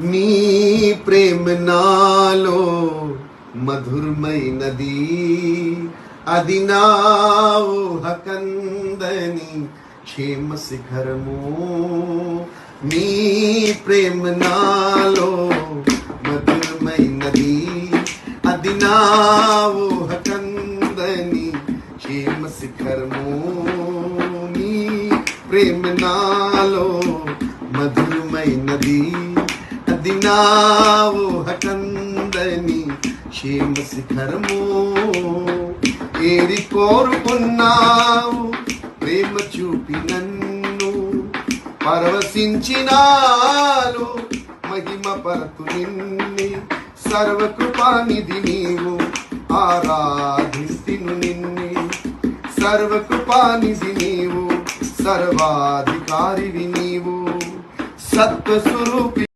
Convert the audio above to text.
నీ ప్రేమ నాలో మధుర్మైనది. అది నా ఊహకందని క్షేమ శిఖరము. నీ ప్రేమ నాలో మధురమైనది. అది నా ఊహకందని క్షేమ శిఖరము. నీ ప్రేమ నాలో మధురమైనది. అది నా ఊహకందని క్షేమ శిఖరము. ఏరి కోరుకున్నావు ప్రేమ చూపి నన్ను. పరవశించినాలు మహిమ పరతు నిన్ని. సర్వకృపానిధి నీవు ఆరాధింతిను నిన్ని. సర్వకృపానిధి నీవు సర్వాధికారివి నీవు. సత్వస్వరూపి